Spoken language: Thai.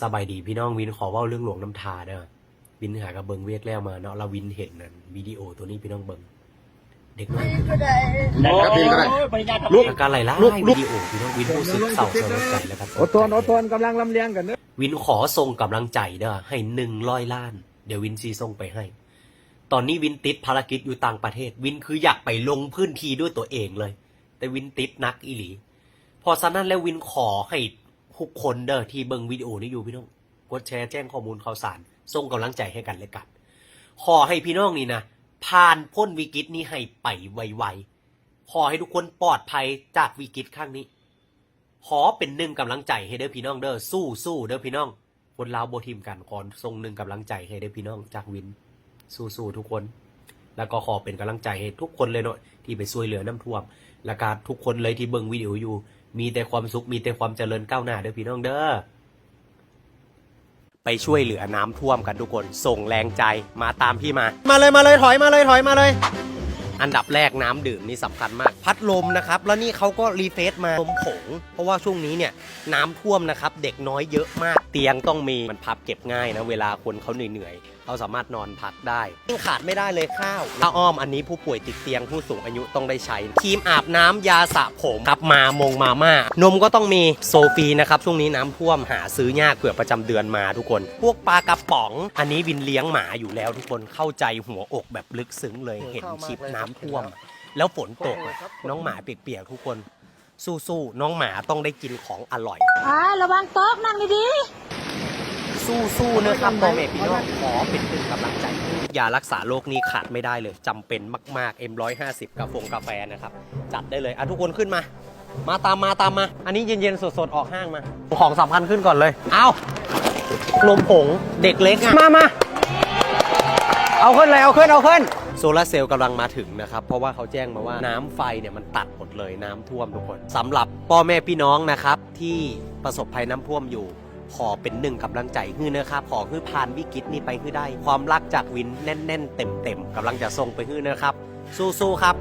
สบายดีพี่น้องวินขอเว่าเรื่องหลวงน้ำทาเด้อวินหากระเบิงเวกแล้วมาเนาะเราวินเห็นนั่นวิดีโอตัวนี้พี่น้องเบิงเด็กน้อยได้ครับพี่ก็ได้ลูกอาการไหลล่าลูกลูวิกดีโอพี่น้องวินรู้สึกเศร้าสลดใจแล้วครับอดทนอดทนกำลังลำเลียงกันเนอะวินขอส่งกำลังใจเด้อให้หนึ่งร้อยล้าน เดี๋ยววินซีส่งไปให้ ตอนนี้วินติดภารกิจอยู่ต่างประเทศ วินคืออยากไปลงพื้นที่ด้วยตัวเองเลย แต่วินติดนักอีหลี พอฉะนั้นแล้ววินขอให้ ทุกคนเด้อที่เบิ่งวิดีโอนี้อยู่พี่น้องกดแชร์แจ้งข้อมูลข่าวสารส่งกำลังใจให้กันและกันขอให้พี่น้องนี่นะผ่านพ้นวิกฤตนี้ให้ไปไวๆขอให้ทุกคนปลอดภัยจากวิกฤตครั้งนี้ ขอเป็นหนึ่งกำลังใจให้เด้อพี่น้องเด้อสู้สู้เด้อพี่น้องคนลาวโบทีมกันขอส่งหนึ่งกำลังใจให้เด้อพี่น้องจากวิน สู้สู้ทุกคน แล้วก็ขอเป็นกำลังใจให้ทุกคนเลยเนาะที่ไปช่วยเหลือน้ำท่วม และก็ทุกคนเลยที่เบิ่งวิดีโออยู่ มีแต่ความสุขมีแต่ความเจริญก้าวหน้าเด้อพี่น้องเด้อไปช่วยเหลือน้ำท่วมกันทุกคน ส่งแรงใจมาตามพี่มา มาเลยมาเลยถอยมาเลยถอยมาเลย อันดับแรกน้ำดื่มนี่สำคัญมาก พัดลมนะครับ แล้วนี่เขาก็รีเฟซมาลมผง เพราะว่าช่วงนี้เนี่ยน้ำท่วมนะครับ เด็กน้อยเยอะมากเตียงต้องมีมันพับเก็บง่ายนะ เวลาคนเขาเหนื่อยๆเขาสามารถนอนพักได้ยิ่งขาดไม่ได้เลยข้าวแล้วอ้อมอันนี้ผู้ป่วยติดเตียงผู้สูงอายุต้องได้ใช้ครีมอาบน้ำยาสระผมครับมามงมาม่านมก็ต้องมีโซฟีนะครับช่วงนี้น้ำท่วมหาซื้อยากเผื่อประจำเดือนมาทุกคน พวกปลากระป๋อง อันนี้วินเลี้ยงหมาอยู่แล้วทุกคนเข้าใจหัวอกแบบลึกซึ้งเลยเห็นคลิปน้ำท่วม แล้วฝนตกอะน้องหมาเปียกๆทุกคน สู้ๆน้องหมาต้องได้กินของอร่อย อ่าระวังโต๊ะนั่งดีๆสู้ๆนะครับพ่อแม่พี่น้องขอเป็นตึงกำลังใจยารักษาโรคนี้ขาดไม่ได้เลยจำเป็นมากๆ M150 กาแฟกาแฟนะครับ จัดได้เลยอะทุกคนขึ้นมา มาตามมาตามมา อันนี้เย็นๆ สดๆ ออกห้างมา ของสำคัญขึ้นก่อนเลย เอานมผงเด็กเล็กอะมามาเอาขึ้นเลยเอาขึ้นเอาขึ้น โซลาเซลล์กำลังมาถึงนะครับ เพราะว่าเขาแจ้งมาว่าน้ำไฟเนี่ยมันตัดหมดเลยน้ำท่วมทุกคนสำหรับพ่อแม่พี่น้องนะครับที่ประสบภัยน้ำท่วมอยู่ ขอเป็นหนึ่งกำลังใจฮื้อนะครับ ขอฮื้อผ่านวิกฤตนี้ไปฮื้อได้ ความรักจากวินแน่น ๆ เต็มๆกำลังจะส่งไปฮื้อนะครับ สู้ๆครับ